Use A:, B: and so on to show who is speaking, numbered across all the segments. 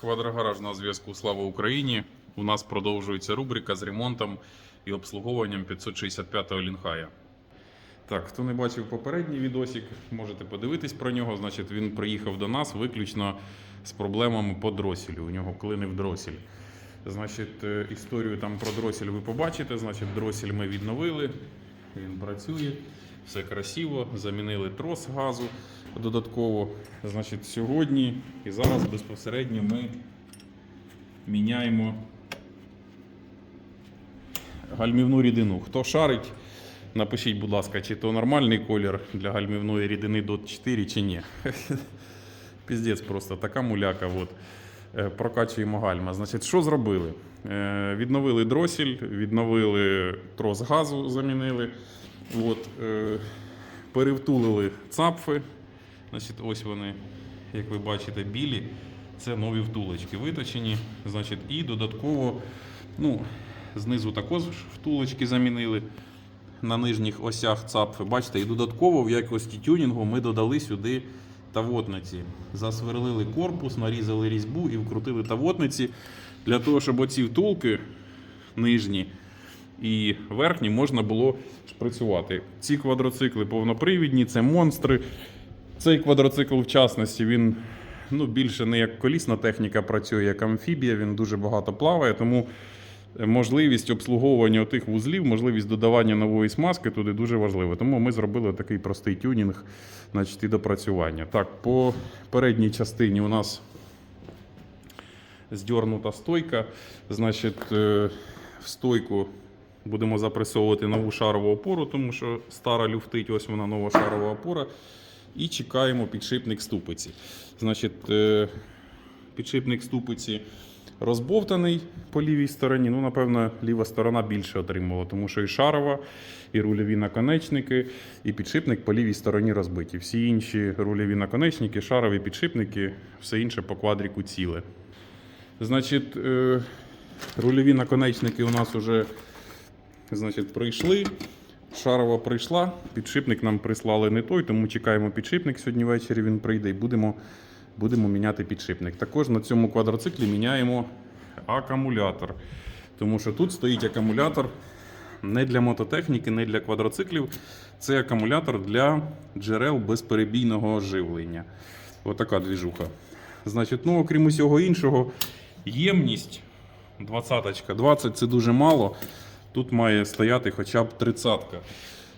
A: Квадрогараж на зв'язку Слава Україні. У нас продовжується рубрика з ремонтом і обслуговуванням 565-го лінхая. Так, хто не бачив попередній відосик, можете подивитись про нього. Значить, він приїхав до нас виключно з проблемами по дроселю. У нього клинив дросель. Значить, е, історію там про дросель ви побачите. Значить, дросель ми відновили, він працює, все красиво. Замінили трос газу додатково. Значить, сьогодні і зараз безпосередньо ми міняємо гальмівну рідину. Хто шарить, напишіть, будь ласка, чи то нормальний колір для гальмівної рідини DOT 4 чи ні. Піздець просто така муляка. От. Е, Прокачуємо гальма. Значить, що зробили? Е, Відновили дросіль, відновили трос газу, замінили. От, е, перевтулили цапфи. Значить, ось вони, як ви бачите, білі. Це нові втулочки виточені. Значить, і додатково, ну, знизу також втулочки замінили на нижніх осях цапфи. Бачите, і додатково в якості тюнінгу ми додали сюди тавотниці. Засверлили корпус, нарізали різьбу і вкрутили тавотниці для того, щоб оці втулки нижні і верхні можна було шприцювати. Ці квадроцикли повнопривідні, це монстри. Цей квадроцикл, в частності, він ну, більше не як колісна техніка працює, як амфібія, він дуже багато плаває, тому можливість обслуговування тих вузлів, можливість додавання нової смазки туди дуже важливо. Тому ми зробили такий простий тюнінг значить, і допрацювання. Так, по передній частині у нас здьорнута стойка. Значить, е, в стойку будемо запресовувати нову шарову опору, тому що стара люфтить, ось вона нова шарова опора. І чекаємо підшипник ступиці. Значить, е, підшипник ступиці розбовтаний по лівій стороні. Ну, напевно, ліва сторона більше отримала, тому що і шарова, і рульові наконечники, і підшипник по лівій стороні розбиті. Всі інші рульові наконечники, шарові підшипники, все інше по квадріку ціле. Значить, е, рульові наконечники у нас вже значить, прийшли. Шарова прийшла, підшипник нам прислали не той, тому чекаємо підшипник сьогодні ввечері. Він прийде і будемо, будемо міняти підшипник. Також на цьому квадроциклі міняємо акумулятор. Тому що тут стоїть акумулятор не для мототехніки, не для квадроциклів. Це акумулятор для джерел безперебійного оживлення. Отака двіжуха. Значить, ну, окрім усього іншого, ємність 20 20 це дуже мало. Тут має стояти хоча б 30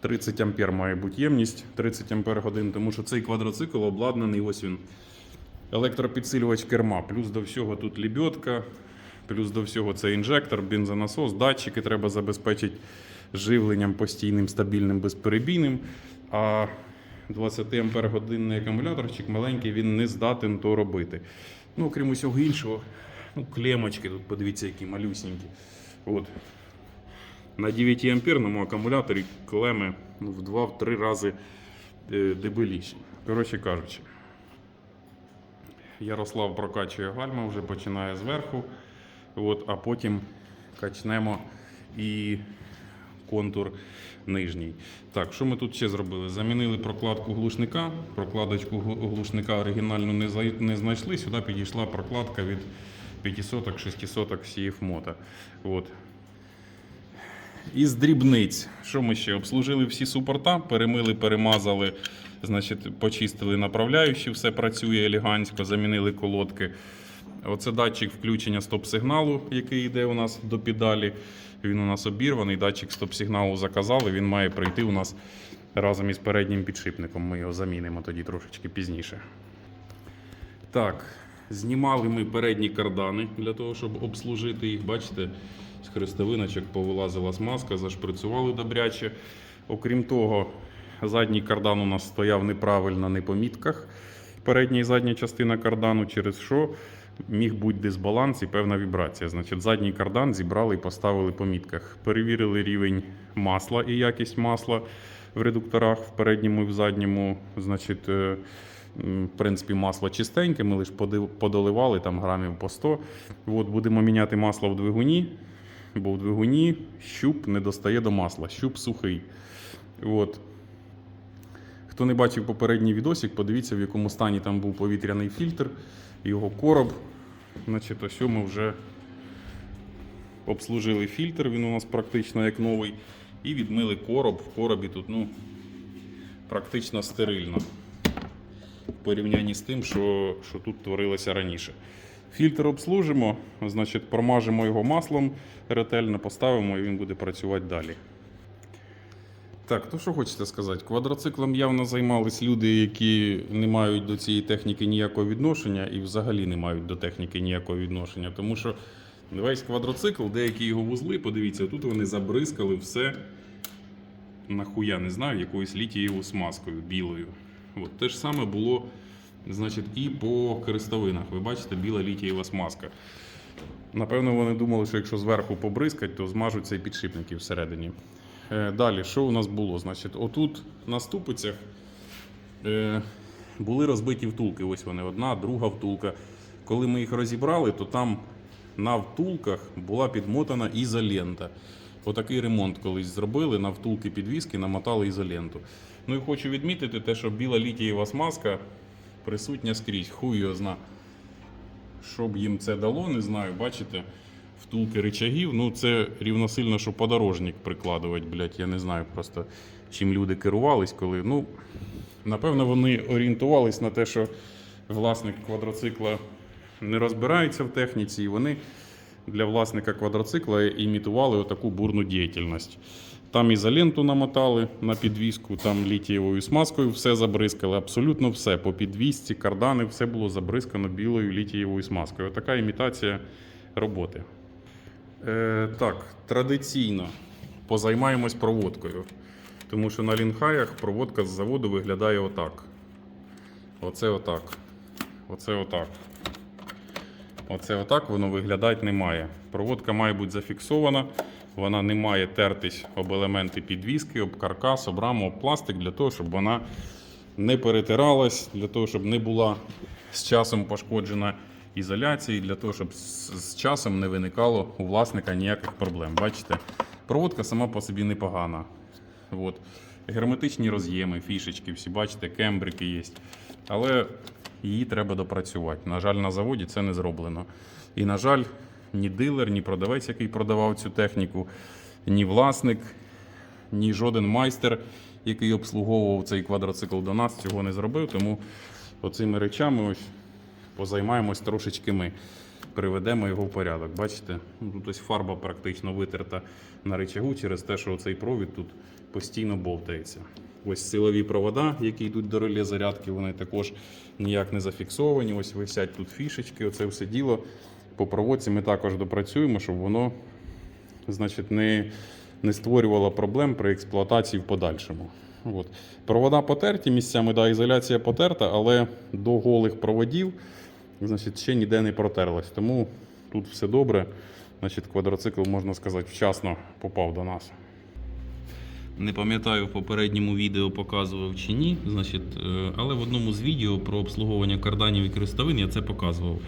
A: 30 ампер має бути ємність, 30 ампер годин, тому що цей квадроцикл обладнаний ось він. Електропідсилювач керма. Плюс до всього тут лебедка, плюс до всього це інжектор, бензонасос, датчики треба забезпечити живленням постійним, стабільним, безперебійним. А 20 ампер годинний акумуляторчик маленький, він не здатен то робити. Ну, окрім усього іншого, ну, клемочки тут, подивіться, які малюсенькі. От. На 9 амперному акумуляторі клеми ну, в 2-3 рази е, дебеліші. Коротше кажучи, Ярослав прокачує гальма, вже починає зверху. От, а потім качнемо і контур нижній. Так, що ми тут ще зробили? Замінили прокладку глушника. Прокладочку глушника оригінальну не, знайшли. Сюди підійшла прокладка від 500 600 CF Moto. От. Із дрібниць. Що ми ще? Обслужили всі супорта, перемили, перемазали, значить, почистили направляючі, все працює елегантсько, замінили колодки. Оце датчик включення стоп-сигналу, який йде у нас до педалі. Він у нас обірваний. Датчик стоп-сигналу заказали. Він має прийти у нас разом із переднім підшипником. Ми його замінимо тоді трошечки пізніше. Так, знімали ми передні кардани для того, щоб обслужити їх. Бачите, з хрестовиночок повилазила смазка, зашприцювали добряче. Окрім того, задній кардан у нас стояв неправильно не по мітках. Передня і задня частина кардану, через що міг бути дисбаланс і певна вібрація. Значить, задній кардан зібрали і поставили по мітках. Перевірили рівень масла і якість масла в редукторах в передньому і в задньому. Значить, е, в принципі, масло чистеньке, ми лише подоливали там грамів по 100. От, будемо міняти масло в двигуні, бо в двигуні щуп не достає до масла, щуп сухий. От. Хто не бачив попередній відосик, подивіться, в якому стані там був повітряний фільтр, його короб. Значить, ось ми вже обслужили фільтр, він у нас практично як новий. І відмили короб. В коробі тут ну, практично стерильно. В порівнянні з тим, що, що тут творилося раніше. Фільтр обслужимо, значить, промажемо його маслом, ретельно поставимо і він буде працювати далі. Так, то що хочете сказати? Квадроциклом явно займались люди, які не мають до цієї техніки ніякого відношення і взагалі не мають до техніки ніякого відношення. Тому що весь квадроцикл, деякі його вузли, подивіться, тут вони забризкали все нахуя не знаю, якоюсь літієвою смазкою білою. От те ж саме було значить, і по крестовинах. Ви бачите, біла літієва смазка. Напевно, вони думали, що якщо зверху побризкать, то змажуть цей підшипники всередині. Е, Далі, що у нас було? Значить, отут на ступицях е, були розбиті втулки. Ось вони, одна, друга втулка. Коли ми їх розібрали, то там на втулках була підмотана ізолента. Отакий ремонт колись зробили, на втулки підвіски намотали ізоленту. Ну і хочу відмітити те, що біла літієва смазка присутня скрізь. Хуй його зна. Що б їм це дало, не знаю. Бачите, втулки рычагів. Ну, це рівносильно, що подорожник прикладувати, блядь, я не знаю просто, чим люди керувались, коли. Ну, напевно, вони орієнтувались на те, що власник квадроцикла не розбирається в техніці, і вони для власника квадроцикла імітували отаку бурну діяльність. Там ізоленту намотали на підвіску, там літієвою смазкою все забризкали, абсолютно все. По підвісці, кардани, все було забризкано білою літієвою смазкою. Така імітація роботи. Е, так, традиційно позаймаємось проводкою. Тому що на лінхаях проводка з заводу виглядає отак. Оце отак. Оце отак. Оце отак воно виглядати не має. Проводка має бути зафіксована, вона не має тертись об елементи підвіски, об каркас, об раму, об пластик для того, щоб вона не перетиралась, для того, щоб не була з часом пошкоджена ізоляція, для того, щоб з часом не виникало у власника ніяких проблем. Бачите, проводка сама по собі непогана. От. Герметичні роз'єми, фішечки, всі бачите, кембрики є. Але її треба допрацювати. На жаль, на заводі це не зроблено. І, на жаль, ні дилер, ні продавець, який продавав цю техніку, ні власник, ні жоден майстер, який обслуговував цей квадроцикл до нас, цього не зробив. Тому оцими речами ось позаймаємось трошечки ми. Приведемо його в порядок. Бачите, Ну, тут ось фарба практично витерта на речагу через те, що цей провід тут постійно бовтається. Ось силові провода, які йдуть до реле зарядки, вони також ніяк не зафіксовані. Ось висять тут фішечки, оце все діло. По проводці ми також допрацюємо, щоб воно значить, не, не створювало проблем при експлуатації в подальшому. От. Провода потерті місцями, да, ізоляція потерта, але до голих проводів значить, ще ніде не протерлась. Тому тут все добре. Значить, квадроцикл, можна сказати, вчасно попав до нас. Не пам'ятаю, в попередньому відео показував чи ні, значить, е, але в одному з відео про обслуговування карданів і крестовин я це показував.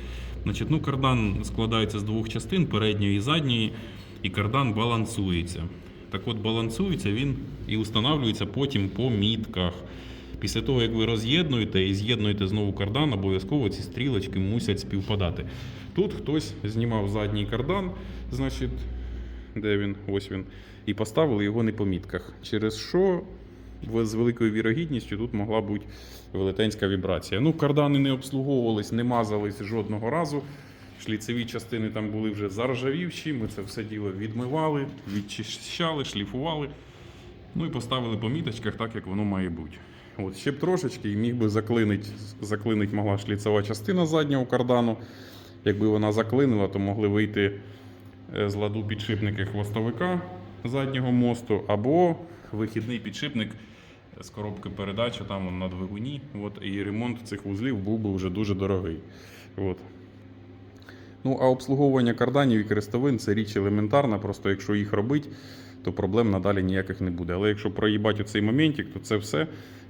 A: Значить, ну, кардан складається з двох частин, передньої і задньої, і кардан балансується. Так от балансується він і встановлюється потім по мітках. Після того, як ви роз'єднуєте і з'єднуєте знову кардан, обов'язково ці стрілочки мусять співпадати. Тут хтось знімав задній кардан, значить, де він? Ось він. І поставили його не по мітках. Через що з великою вірогідністю тут могла бути велетенська вібрація. Ну, кардани не обслуговувались, не мазались жодного разу. Шліцеві частини там були вже заржавівші. Ми це все діло відмивали, відчищали, шліфували. Ну і поставили по міточках так, як воно має бути. От ще б трошечки і міг би заклинить, заклинить могла шліцева частина заднього кардану. Якби вона заклинила, то могли вийти з ладу підшипники хвостовика заднього мосту, або вихідний підшипник з коробки передач там на двигуні. От, і ремонт цих вузлів був би вже дуже дорогий. От. Ну, а обслуговування карданів і крестовин це річ елементарна, просто якщо їх робити, то проблем надалі ніяких не буде. Але якщо проїбати оцей моментик, то це все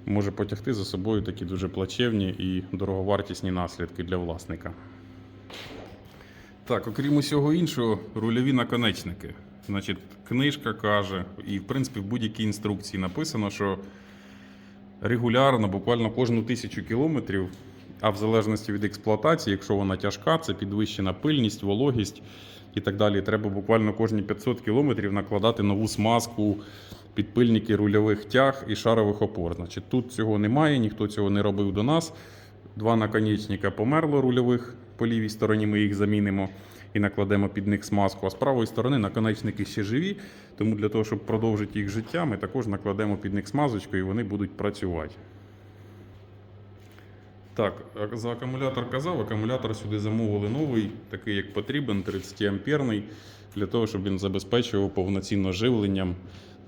A: може потягти за собою такі дуже плачевні і дороговартісні наслідки для власника. Так, окрім усього іншого, рульові наконечники. Значить, книжка каже, і в принципі в будь-якій інструкції написано, що регулярно, буквально кожну тисячу кілометрів, А в залежності від експлуатації, якщо вона тяжка, це підвищена пильність, вологість і так далі. Треба буквально кожні 500 кілометрів накладати нову смазку, підпильники рульових тяг і шарових опор. Значить, тут цього немає, ніхто цього не робив до нас. Два наконечника померло рульових по лівій стороні. Ми їх замінимо і накладемо під них смазку. А з правої сторони наконечники ще живі. Тому для того, щоб продовжити їх життя, ми також накладемо під них смазочку і вони будуть працювати. Так, за акумулятор казав, акумулятор сюди замовили новий, такий як потрібен, 30 амперний, для того, щоб він забезпечував повноцінно живленням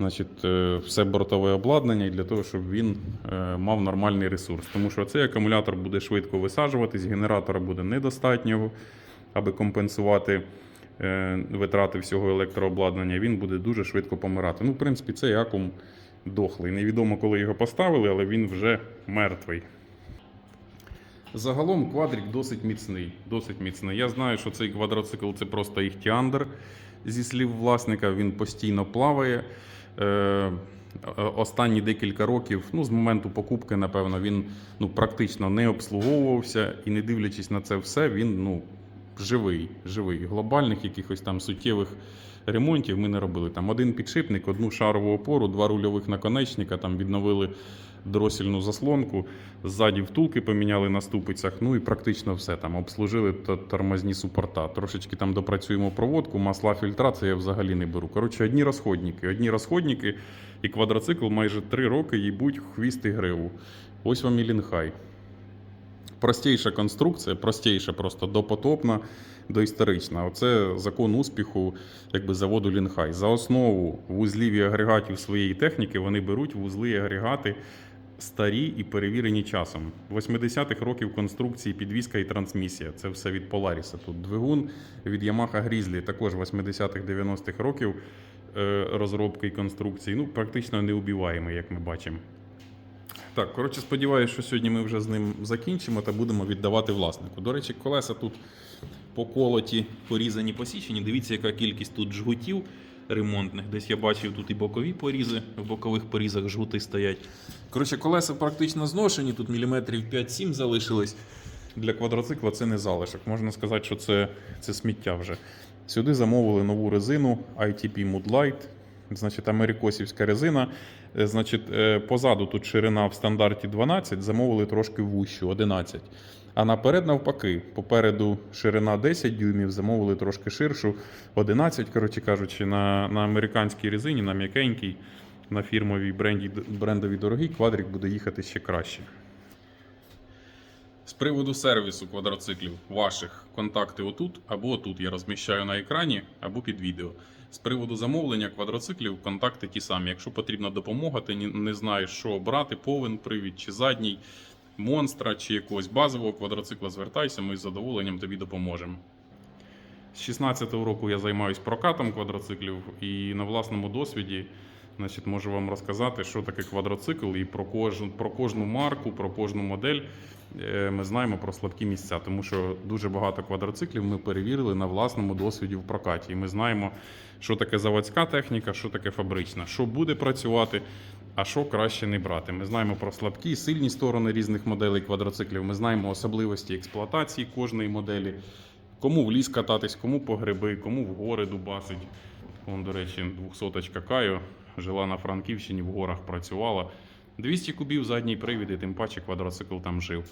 A: значить, е, все бортове обладнання для того, щоб він е, мав нормальний ресурс. Тому що цей акумулятор буде швидко висаджуватись, генератора буде недостатньо, аби компенсувати е, витрати всього електрообладнання. Він буде дуже швидко помирати. Ну, в принципі, цей акум дохлий. Невідомо, коли його поставили, але він вже мертвий. Загалом квадрик досить міцний. Досить міцний. Я знаю, що цей квадроцикл це просто іхтіандр, зі слів власника. Він постійно плаває. Е, е, останні декілька років, ну, з моменту покупки, напевно, він ну, практично не обслуговувався. І не дивлячись на це все, він ну, живий. живий. Глобальних якихось там суттєвих ремонтів ми не робили. Там один підшипник, одну шарову опору, два рульових наконечника, там відновили дросільну заслонку, ззаді втулки поміняли на ступицях, ну і практично все там обслужили тормозні супорта. Трошечки там допрацюємо проводку, масла фільтра, це я взагалі не беру. Коротше, одні розходники. Одні розходники і квадроцикл майже три роки їбуть хвіст і гриву. Ось вам і лінхай. Простіша конструкція, простіша, просто допотопна, доісторична. Оце закон успіху якби, заводу Лінхай. За основу вузлів і агрегатів своєї техніки вони беруть вузли і агрегати старі і перевірені часом. 80-х років конструкції, підвізка і трансмісія. Це все від Polaris. Тут двигун від Yamaha Grizzly, також 80-х 90-х років е, розробки і конструкції. Ну, практично неубіваємий, як ми бачимо. Так, коротше, сподіваюся, що сьогодні ми вже з ним закінчимо та будемо віддавати власнику. До речі, колеса тут поколоті, порізані, посічені. Дивіться, яка кількість тут жгутів ремонтних. Десь я бачив тут і бокові порізи, в бокових порізах жгути стоять. Коротше, колеса практично зношені, тут міліметрів 5-7 залишилось. Для квадроцикла це не залишок. Можна сказати, що це, це сміття вже. Сюди замовили нову резину ITP Moodlight. Значить, америкосівська резина. Е, Значить, е, позаду тут ширина в стандарті 12, замовили трошки вущу 11. А наперед навпаки, попереду ширина 10 дюймів, замовили трошки ширшу 11, коротше кажучи, на, на американській резині, на м'якенькій, на фірмовій бренді, брендовій дорогій, квадрик буде їхати ще краще. З приводу сервісу квадроциклів ваших контакти отут або отут я розміщаю на екрані або під відео. З приводу замовлення квадроциклів контакти ті самі. Якщо потрібна допомога, ти не знаєш, що брати, повен привід чи задній, монстра чи якогось базового квадроцикла, звертайся, ми з задоволенням тобі допоможемо. З 16-го року я займаюся прокатом квадроциклів і на власному досвіді значить, можу вам розказати, що таке квадроцикл, і про кожну, про кожну марку, про кожну модель е, ми знаємо про слабкі місця, тому що дуже багато квадроциклів ми перевірили на власному досвіді в прокаті. І ми знаємо, що таке заводська техніка, що таке фабрична, що буде працювати, а що краще не брати. Ми знаємо про слабкі, і сильні сторони різних моделей квадроциклів. Ми знаємо особливості експлуатації кожної моделі. Кому в ліс кататись, кому по гриби, кому в гори дубасить. Вон, до речі, 200 Кайо жила на Франківщині, в горах працювала. 200 кубів задній привід, і тим паче квадроцикл там жив.